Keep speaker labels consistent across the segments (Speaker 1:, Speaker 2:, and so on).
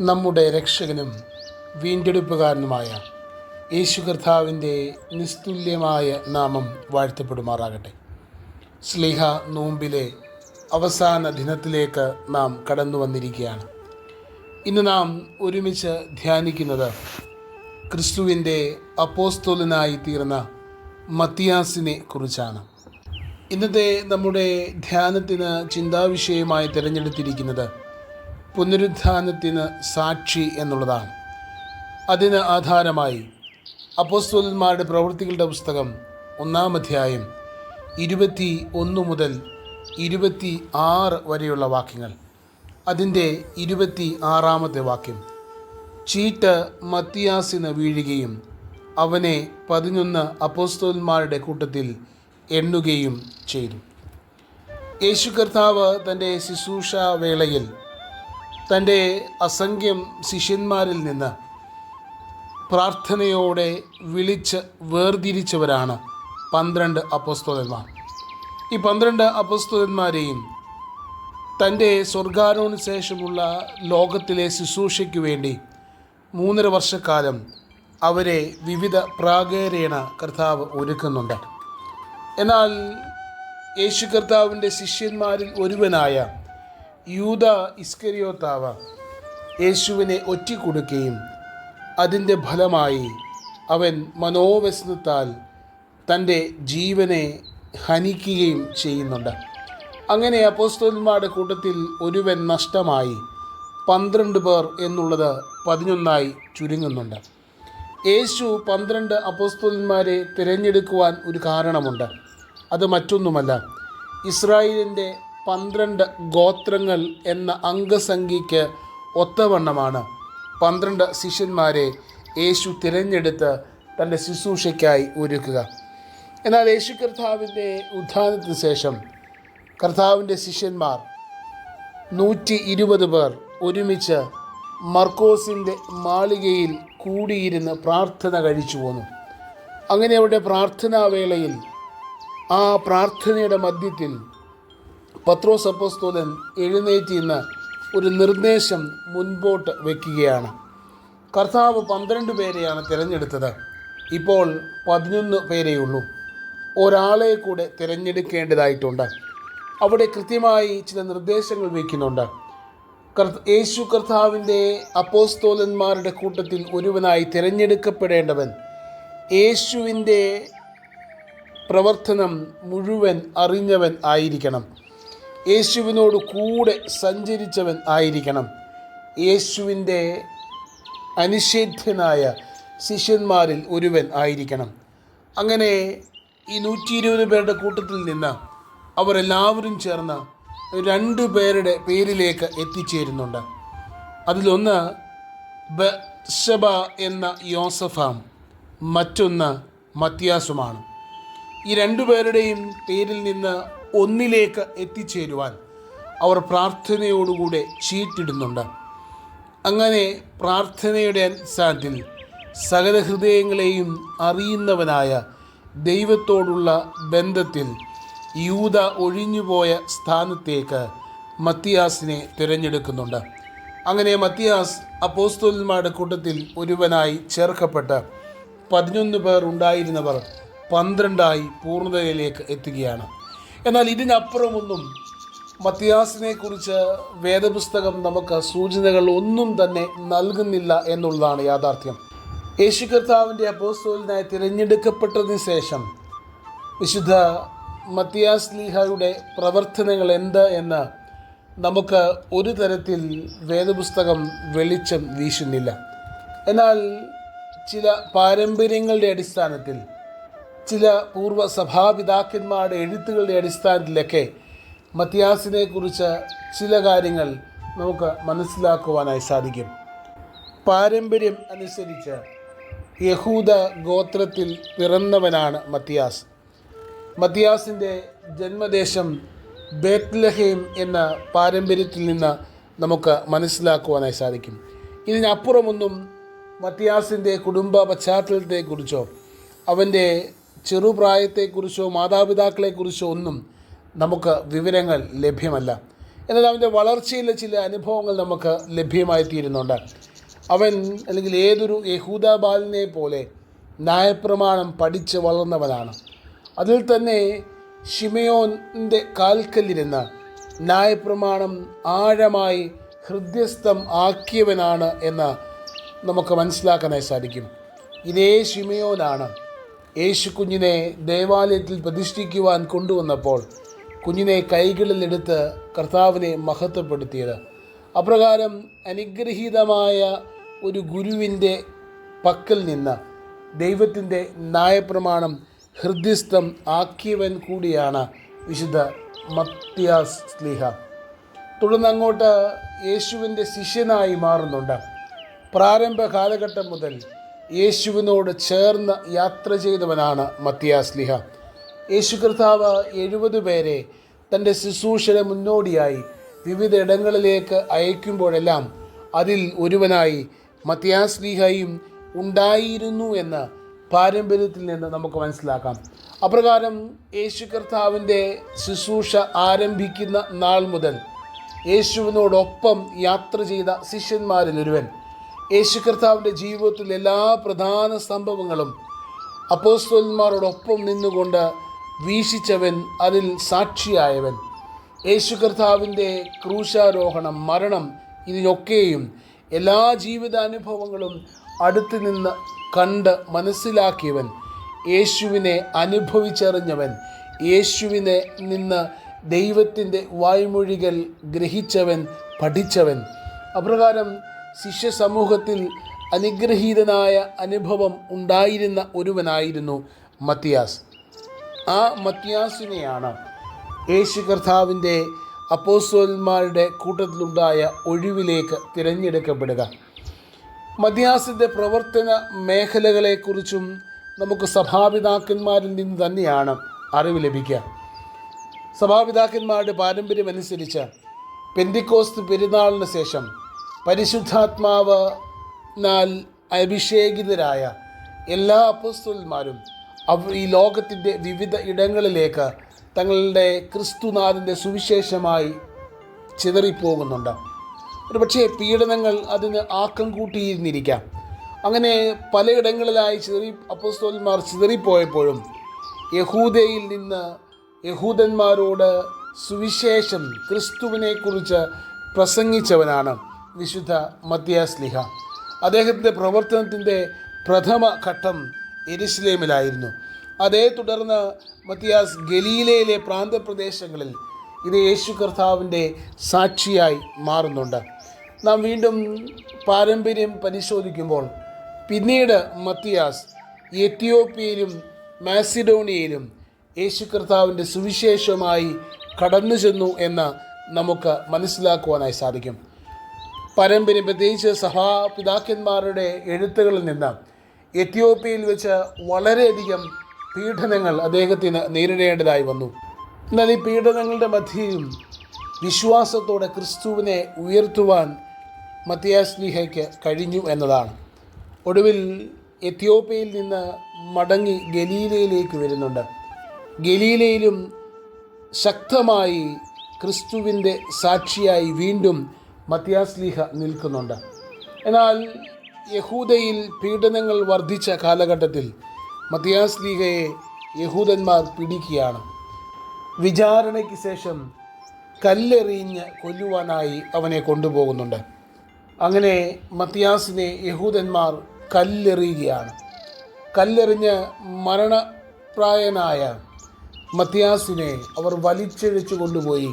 Speaker 1: നമ്മുടെ രക്ഷകനും വീണ്ടെടുപ്പുകാരനുമായ യേശു കർത്താവിന്റെ നിസ്തുല്യമായ നാമം വാഴ്ത്തപ്പെടുമാറാകട്ടെ. സ്ലിഹ നോമ്പിലെ അവസാന ദിനത്തിലേക്ക് നാം കടന്നു വന്നിരിക്കുകയാണ്. ഇന്ന് നാം ഒരുമിച്ച് ധ്യാനിക്കുന്നത് ക്രിസ്തുവിന്റെ അപ്പോസ്തോലനായി തീർന്ന മത്തിയാസിനെ കുറിച്ചാണ്. ഇന്നത്തെ നമ്മുടെ ധ്യാനത്തിന് ചിന്താവിഷയമായി തിരഞ്ഞെടുത്തിരിക്കുന്നത് പുനരുത്ഥാനത്തിന് സാക്ഷി എന്നുള്ളതാണ്. അതിന് ആധാരമായി അപ്പോസ്തോലന്മാരുടെ പ്രവൃത്തികളുടെ പുസ്തകം ഒന്നാം അധ്യായം ഇരുപത്തി ഒന്ന് മുതൽ ഇരുപത്തി ആറ് വരെയുള്ള വാക്യങ്ങൾ. അതിന്റെ ഇരുപത്തി ആറാമത്തെ വാക്യം. ചീട്ട് മത്തിയാസിന് വീഴുകയും അവനെ പതിനൊന്ന് അപ്പോസ്തോലന്മാരുടെ കൂട്ടത്തിൽ എണ്ണുകയും ചെയ്തു. യേശു കർത്താവ് തന്റെ ശുശ്രൂഷ വേളയിൽ തന്റെ അസംഖ്യം ശിഷ്യന്മാരിൽ നിന്ന് പ്രാർത്ഥനയോടെ വിളിച്ച് വേർതിരിച്ചവരാണ് പന്ത്രണ്ട് അപ്പസ്തോലന്മാർ. ഈ പന്ത്രണ്ട് അപ്പസ്തോലന്മാരെയും തന്റെ സ്വർഗാരോഹണ ശേഷമുള്ള ലോകത്തിലെ ശുശ്രൂഷയ്ക്ക് വേണ്ടി മൂന്നര വർഷക്കാലം അവരെ വിവിധ പ്രാകേരേണ കർത്താവ് ഒരുക്കുന്നുണ്ട്. എന്നാൽ യേശു കർത്താവിന്റെ ശിഷ്യന്മാരിൽ ഒരുവനായ യൂത ഇസ്കരിയോത്താവ യേശുവിനെ ഒറ്റിക്കൊടുക്കുകയും അതിന്റെ ഫലമായി അവൻ മനോവ്യസനത്താൽ തന്റെ ജീവനെ ഹനിക്കുകയും ചെയ്യുന്നുണ്ട്. അങ്ങനെ അപ്പോസ്തോന്മാരുടെ കൂട്ടത്തിൽ ഒരുവൻ നഷ്ടമായി. പന്ത്രണ്ട് പേർ എന്നുള്ളത് പതിനൊന്നായി ചുരുങ്ങുന്നുണ്ട്. യേശു പന്ത്രണ്ട് അപ്പോസ്തോലന്മാരെ തിരഞ്ഞെടുക്കുവാൻ ഒരു കാരണമുണ്ട്. അത് മറ്റൊന്നുമല്ല. ഇസ്രായേലിന്റെ പന്ത്രണ്ട് ഗോത്രങ്ങൾ എന്ന അംഗസംഖ്യയ്ക്ക് ഒത്തവണ്ണമാണ്. പന്ത്രണ്ട് ശിഷ്യന്മാരെ യേശു തിരഞ്ഞെടുത്ത് തന്റെ ശുശ്രൂഷയ്ക്കായി ഒരുക്കുക. എന്നാൽ യേശു കർത്താവിന്റെ ഉദ്ധാനത്തിന് ശേഷം കർത്താവിന്റെ ശിഷ്യന്മാർ നൂറ്റി ഇരുപത് പേർ ഒരുമിച്ച് മർക്കോസിന്റെ മാളികയിൽ കൂടിയിരുന്ന് പ്രാർത്ഥന കഴിച്ചു പോന്നു. അങ്ങനെ അവിടെ പ്രാർത്ഥനാവേളയിൽ ആ പ്രാർത്ഥനയുടെ മധ്യത്തിൽ പത്രോസ് അപ്പോസ്തോലൻ എഴുന്നേറ്റ് ഇന്ന് ഒരു നിർദ്ദേശം മുൻപോട്ട് വയ്ക്കുകയാണ് കർത്താവ് പന്ത്രണ്ട് പേരെയാണ് തിരഞ്ഞെടുത്തത്. ഇപ്പോൾ പതിനൊന്ന് പേരെയുള്ളൂ ഒരാളെ കൂടെ തിരഞ്ഞെടുക്കേണ്ടതായിട്ടുണ്ട്. അവിടെ കൃത്യമായി ചില നിർദ്ദേശങ്ങൾ വയ്ക്കുന്നുണ്ട്. യേശു കർത്താവിന്റെ അപ്പോസ്തോലന്മാരുടെ കൂട്ടത്തിൽ ഒരുവനായി തിരഞ്ഞെടുക്കപ്പെടേണ്ടവൻ യേശുവിന്റെ പ്രവർത്തനം മുഴുവൻ അറിഞ്ഞവൻ ആയിരിക്കണം. യേശുവിനോട് കൂടെ സഞ്ചരിച്ചവൻ ആയിരിക്കണം. യേശുവിന്റെ അനിഷേധ്യനായ ശിഷ്യന്മാരിൽ ഒരുവൻ ആയിരിക്കണം. അങ്ങനെ ഈ നൂറ്റി ഇരുപത് പേരുടെ കൂട്ടത്തിൽ നിന്ന് അവരെല്ലാവരും ചേർന്ന് രണ്ട് പേരുടെ പേരിലേക്ക് എത്തിച്ചേരുന്നുണ്ട്. അതിലൊന്ന് ബഷബ എന്ന യോസഫാം മറ്റൊന്ന് മത്യാസുമാണ് ഈ രണ്ടു പേരുടെയും പേരിൽ നിന്ന് ഒന്നിലേക്ക് എത്തിച്ചേരുവാൻ അവർ പ്രാർത്ഥനയോടുകൂടെ ചീറ്റിടുന്നുണ്ട്. അങ്ങനെ പ്രാർത്ഥനയുടെ അടിസ്ഥാനത്തിൽ സകല ഹൃദയങ്ങളെയും അറിയുന്നവനായ ദൈവത്തോടുള്ള ബന്ധത്തിൽ യൂത ഒഴിഞ്ഞുപോയ സ്ഥാനത്തേക്ക് മത്തിയാസിനെ തിരഞ്ഞെടുക്കുന്നുണ്ട്. അങ്ങനെ മത്തിയാസ് അപ്പോസ്തോലന്മാരുടെ കൂട്ടത്തിൽ ഒരുവനായി ചേർക്കപ്പെട്ട പതിനൊന്ന് പേർ ഉണ്ടായിരുന്നവർ പന്ത്രണ്ടായി പൂർണതയിലേക്ക് എത്തുകയാണ്. എന്നാൽ ഇതിനപ്പുറമൊന്നും മത്തിയാസിനെ കുറിച്ച് വേദപുസ്തകം നമുക്ക് സൂചനകൾ ഒന്നും തന്നെ നൽകുന്നില്ല എന്നുള്ളതാണ് യാഥാർത്ഥ്യം. യേശു കർത്താവിന്റെ അപ്പോസ്തോലിനായി തിരഞ്ഞെടുക്കപ്പെട്ടതിന് ശേഷം വിശുദ്ധ മത്തിയാസ് ലീഹയുടെ പ്രവർത്തനങ്ങൾ എന്ത് എന്ന് നമുക്ക് ഒരു തരത്തിൽ വേദപുസ്തകം വെളിച്ചം വീശുന്നില്ല. എന്നാൽ ചില പാരമ്പര്യങ്ങളുടെ അടിസ്ഥാനത്തിൽ ചില പൂർവ സഭാപിതാക്കന്മാരുടെ എഴുത്തുകളുടെ അടിസ്ഥാനത്തിലൊക്കെ മത്തിയാസിനെ കുറിച്ച് ചില കാര്യങ്ങൾ നമുക്ക് മനസ്സിലാക്കുവാനായി സാധിക്കും. പാരമ്പര്യം അനുസരിച്ച് യഹൂദ ഗോത്രത്തിൽ പിറന്നവനാണ് മത്തിയാസ് മത്തിയാസിന്റെ ജന്മദേശം ബേത്ലഹേം എന്ന പാരമ്പര്യത്തിൽ നിന്ന് നമുക്ക് മനസ്സിലാക്കുവാനായി സാധിക്കും. ഇതിനപ്പുറമൊന്നും മത്തിയാസിന്റെ കുടുംബ പശ്ചാത്തലത്തെക്കുറിച്ചോ അവന്റെ ചെറുപ്രായത്തെക്കുറിച്ചോ മാതാപിതാക്കളെക്കുറിച്ചോ ഒന്നും നമുക്ക് വിവരങ്ങൾ ലഭ്യമല്ല. എന്നാൽ അവന്റെ വളർച്ചയിലെ ചില അനുഭവങ്ങൾ നമുക്ക് ലഭ്യമായി തീരുന്നുണ്ട് അവൻ അല്ലെങ്കിൽ ഏതൊരു യഹൂദ ബാലിനെ പോലെ ന്യായപ്രമാണം പഠിച്ച് വളർന്നവനാണ്. അതിൽ തന്നെ ഷിമയോന്റെ കാൽക്കല്ലിരുന്ന് ന്യായപ്രമാണം ആഴമായി ഹൃദ്യസ്ഥം ആക്കിയവനാണ് എന്ന് നമുക്ക് മനസ്സിലാക്കാനായി സാധിക്കും. ഇതേ ഷിമയോനാണ് യേശു കുഞ്ഞിനെ ദേവാലയത്തിൽ പ്രതിഷ്ഠിക്കുവാൻ കൊണ്ടുവന്നപ്പോൾ കുഞ്ഞിനെ കൈകളിലെടുത്ത് കർത്താവിനെ മഹത്വപ്പെടുത്തിയത്. അപ്രകാരം അനുഗ്രഹീതമായ ഒരു ഗുരുവിന്റെ പക്കൽ നിന്ന് ദൈവത്തിന്റെ ന്യായപ്രമാണം ഹൃദ്യസ്ഥം ആക്കിയവൻ കൂടിയാണ് വിശുദ്ധ മത്യാസ് സ്ലിഹ. തുടർന്ന് അങ്ങോട്ട് യേശുവിന്റെ ശിഷ്യനായി മാറുന്നുണ്ട്. പ്രാരംഭ കാലഘട്ടം മുതൽ യേശുവിനോട് ചേർന്ന് യാത്ര ചെയ്തവനാണ് മത്തിയാസ്ലിഹ യേശു കർത്താവ് എഴുപത് പേരെ തന്റെ ശുശ്രൂഷയുടെ മുന്നോടിയായി വിവിധ ഇടങ്ങളിലേക്ക് അയക്കുമ്പോഴെല്ലാം അതിൽ ഒരുവനായി മത്തിയാസ്ലിഹയും ഉണ്ടായിരുന്നു എന്ന് പാരമ്പര്യത്തിൽ നിന്ന് നമുക്ക് മനസ്സിലാക്കാം. അപ്രകാരം യേശു കർത്താവിന്റെ ശുശ്രൂഷ ആരംഭിക്കുന്ന നാൾ മുതൽ യേശുവിനോടൊപ്പം യാത്ര ചെയ്ത ശിഷ്യന്മാരിൽ ഒരുവൻ യേശു കർത്താവിന്റെ ജീവിതത്തിൽ എല്ലാ പ്രധാന സംഭവങ്ങളും അപ്പോസ്തോന്മാരോടൊപ്പം നിന്നുകൊണ്ട് വീക്ഷിച്ചവൻ അതിൽ സാക്ഷിയായവൻ. യേശു കർത്താവിന്റെ ക്രൂശാരോഹണം മരണം ഇതിനൊക്കെയും എല്ലാ ജീവിതാനുഭവങ്ങളും അടുത്ത് നിന്ന് കണ്ട് മനസ്സിലാക്കിയവൻ. യേശുവിനെ അനുഭവിച്ചറിഞ്ഞവൻ. യേശുവിനെ നിന്ന് ദൈവത്തിന്റെ വായ്മൊഴികൾ ഗ്രഹിച്ചവൻ പഠിച്ചവൻ. അപ്രകാരം ശിഷ്യ സമൂഹത്തിൽ അനുഗ്രഹീതനായ അനുഭവം ഉണ്ടായിരുന്ന ഒരുവനായിരുന്നു മത്തിയാസ്. ആ മത്തിയാസിനെയാണ് യേശു കർത്താവിന്റെ അപ്പോസ്വന്മാരുടെ കൂട്ടത്തിലുണ്ടായ ഒഴിവിലേക്ക് തിരഞ്ഞെടുക്കപ്പെടുക. മദ്യാസിന്റെ പ്രവർത്തന മേഖലകളെക്കുറിച്ചും നമുക്ക് സഭാപിതാക്കന്മാരിൽ നിന്ന് തന്നെയാണ് അറിവ് ലഭിക്കുക. സഭാപിതാക്കന്മാരുടെ പാരമ്പര്യമനുസരിച്ച് പെന്തിക്കോസ്ത് പെരുന്നാളിന് ശേഷം പരിശുദ്ധാത്മാവിനാൽ അഭിഷേകിതരായ എല്ലാ അപ്പസ്തുലന്മാരും അവർ ഈ ലോകത്തിന്റെ വിവിധ ഇടങ്ങളിലേക്ക് തങ്ങളുടെ ക്രിസ്തുനാഥന്റെ സുവിശേഷമായി ചിതറിപ്പോകുന്നുണ്ട്. ഒരു പക്ഷേ പീഡനങ്ങൾ അതിന് ആക്കം കൂട്ടിയിരുന്നിരിക്കാം. അങ്ങനെ പലയിടങ്ങളിലായി ചിതറി അപ്പസ്തോന്മാർ ചിതറിപ്പോയപ്പോഴും യഹൂദയിൽ നിന്ന് യഹൂദന്മാരോട് സുവിശേഷം ക്രിസ്തുവിനെക്കുറിച്ച് പ്രസംഗിച്ചവനാണ്. വിശുദ്ധ മത്തിയാസ്ലിഹ അദ്ദേഹത്തിന്റെ പ്രവർത്തനത്തിന്റെ പ്രഥമ ഘട്ടം എരുസലേമിലായിരുന്നു അതേ തുടർന്ന് മത്തിയാസ് ഗലീലയിലെ പ്രാന്തപ്രദേശങ്ങളിൽ ഇത് യേശു കർത്താവിന്റെ സാക്ഷിയായി മാറുന്നുണ്ട്. നാം വീണ്ടും പാരമ്പര്യം പരിശോധിക്കുമ്പോൾ പിന്നീട് മത്തിയാസ് എത്തിയോപ്യയിലും മാസിഡോണിയയിലും യേശു കർത്താവിന്റെ സുവിശേഷമായി കടന്നു ചെന്നു എന്ന് നമുക്ക് മനസ്സിലാക്കുവാനായി സാധിക്കും. പാരമ്പര്യം പ്രത്യേകിച്ച് സഭാപിതാക്കന്മാരുടെ എഴുത്തുകളിൽ നിന്ന് എത്യോപ്യയിൽ വെച്ച് വളരെയധികം പീഡനങ്ങൾ അദ്ദേഹത്തിന് നേരിടേണ്ടതായി വന്നു. എന്നാൽ ഈ പീഡനങ്ങളുടെ മധ്യയും വിശ്വാസത്തോടെ ക്രിസ്തുവിനെ ഉയർത്തുവാൻ മത്തിയാസ്ലിഹയ്ക്ക് കഴിഞ്ഞു എന്നതാണ്. ഒടുവിൽ എത്യോപ്യയിൽ നിന്ന് മടങ്ങി ഗലീലയിലേക്ക് വരുന്നുണ്ട്. ഗലീലയിലും ശക്തമായി ക്രിസ്തുവിന്റെ സാക്ഷിയായി വീണ്ടും മത്തിയാസ്ലിഹ നിൽക്കുന്നുണ്ട്. എന്നാൽ യഹൂദയിൽ പീഡനങ്ങൾ വർദ്ധിച്ച കാലഘട്ടത്തിൽ മത്തിയാസ്ലിഹയെ യഹൂദന്മാർ പിടിക്കുകയാണ്. വിചാരണയ്ക്ക് ശേഷം കല്ലെറിഞ്ഞ് കൊല്ലുവാനായി അവനെ കൊണ്ടുപോകുന്നുണ്ട്. അങ്ങനെ മത്തിയാസിനെ യഹൂദന്മാർ കല്ലെറിയുകയാണ്. കല്ലെറിഞ്ഞ് മരണപ്രായനായ മത്തിയാസിനെ അവർ വലിച്ചിഴച്ചു കൊണ്ടുപോയി.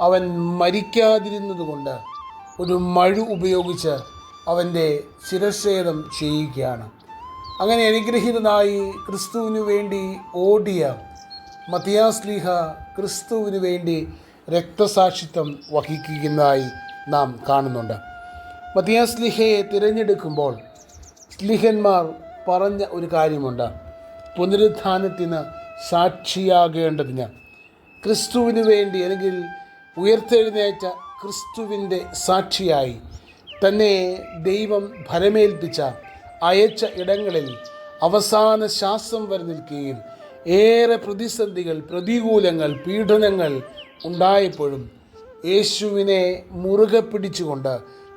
Speaker 1: അവൻ മരിക്കാതിരുന്നതുകൊണ്ട് ഒരു മഴു ഉപയോഗിച്ച് അവന്റെ ശിരച്ഛേദം ചെയ്യുകയാണ് അങ്ങനെ അനുഗ്രഹീതനായി ക്രിസ്തുവിനു വേണ്ടി ഓടിയ മത്തിയാസ്ലിഹ ക്രിസ്തുവിനു വേണ്ടി രക്തസാക്ഷിത്വം വഹിക്കുന്നതായി നാം കാണുന്നുണ്ട്. മത്തിയാസ്ലിഹയെ തിരഞ്ഞെടുക്കുമ്പോൾ സ്ലിഹന്മാർ പറഞ്ഞ ഒരു കാര്യമുണ്ട്. പുനരുത്ഥാനത്തിന് സാക്ഷിയാകേണ്ടതിന് ക്രിസ്തുവിന് വേണ്ടി അല്ലെങ്കിൽ ഉയർത്തെഴുന്നേറ്റ ക്രിസ്തുവിന്റെ സാക്ഷിയായി തന്നെ ദൈവം ഫലമേൽപ്പിച്ച അയച്ച ഇടങ്ങളിൽ അവസാന ശ്വാസം വരെ നിൽക്കുകയും ഏറെ പ്രതിസന്ധികൾ പ്രതികൂലങ്ങൾ പീഡനങ്ങൾ ഉണ്ടായപ്പോഴും യേശുവിനെ മുറുകെ പിടിച്ചുകൊണ്ട്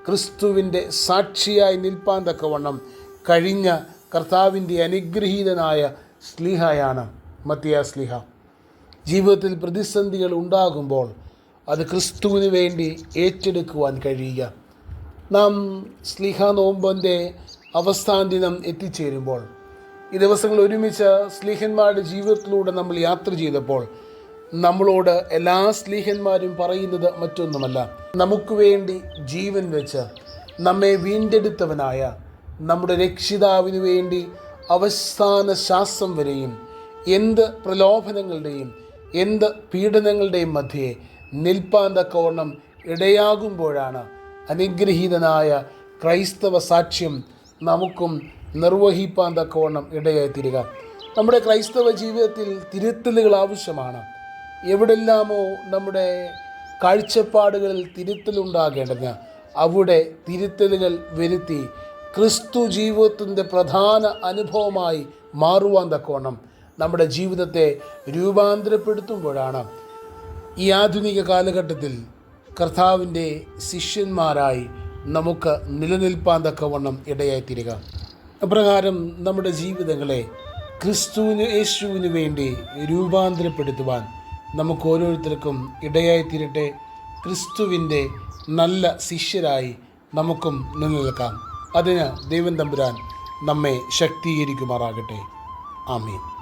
Speaker 1: ക്രിസ്തുവിന്റെ സാക്ഷിയായി നിൽപ്പാൻ തക്കവണ്ണം കഴിഞ്ഞ കർത്താവിന്റെ അനുഗ്രഹീതനായ സ്ലിഹയാണ് മത്തിയ സ്ലിഹ. ജീവിതത്തിൽ പ്രതിസന്ധികൾ ഉണ്ടാകുമ്പോൾ അത് ക്രിസ്തുവിന് വേണ്ടി ഏറ്റെടുക്കുവാൻ കഴിയുക. നാം സ്ലിഹ നോമ്പന്റെ അവസാന ദിനം എത്തിച്ചേരുമ്പോൾ ഈ ദിവസങ്ങൾ ഒരുമിച്ച് സ്ലീഹന്മാരുടെ ജീവിതത്തിലൂടെ നമ്മൾ യാത്ര ചെയ്തപ്പോൾ നമ്മളോട് എല്ലാ സ്ലീഹന്മാരും പറയുന്നത് മറ്റൊന്നുമല്ല. നമുക്ക് വേണ്ടി ജീവൻ വെച്ച് നമ്മെ വീണ്ടെടുത്തവനായ നമ്മുടെ രക്ഷിതാവിന് വേണ്ടി അവസാന ശ്വാസം വരെയും എന്ത് പ്രലോഭനങ്ങളുടെയും എന്ത് പീഡനങ്ങളുടെയും മധ്യേ നിൽപ്പാൻ തക്കവണ്ണം ഇടയാകുമ്പോഴാണ് അനുഗ്രഹീതനായ ക്രൈസ്തവ സാക്ഷ്യം നമുക്കും നിർവഹിപ്പാൻ തക്കവണ്ണം ഇടയായിത്തീരുക. നമ്മുടെ ക്രൈസ്തവ ജീവിതത്തിൽ തിരുത്തലുകൾ ആവശ്യമാണ്. എവിടെല്ലാമോ നമ്മുടെ കാഴ്ചപ്പാടുകളിൽ തിരുത്തലുണ്ടാകേണ്ടത് അവിടെ തിരുത്തലുകൾ വരുത്തി ക്രിസ്തു ജീവിതത്തിന്റെ പ്രധാന അനുഭവമായി മാറുവാൻ തക്കവണ്ണം നമ്മുടെ ജീവിതത്തെ രൂപാന്തരപ്പെടുത്തുമ്പോഴാണ് ഈ ആധുനിക കാലഘട്ടത്തിൽ കർത്താവിന്റെ ശിഷ്യന്മാരായി നമുക്ക് നിലനിൽപ്പാൻ തക്കവണ്ണം ഇടയായിത്തീരുക. അപ്രകാരം നമ്മുടെ ജീവിതങ്ങളെ ക്രിസ്തുവിന് യേശുവിന് വേണ്ടി രൂപാന്തരപ്പെടുത്തുവാൻ നമുക്ക് ഓരോരുത്തർക്കും ഇടയായിത്തീരട്ടെ. ക്രിസ്തുവിന്റെ നല്ല ശിഷ്യരായി നമുക്കും നിലനിൽക്കാം. അതിന് ദൈവം തമ്പുരാൻ നമ്മെ ശക്തീകരിക്കുമാറാകട്ടെ. ആമീൻ.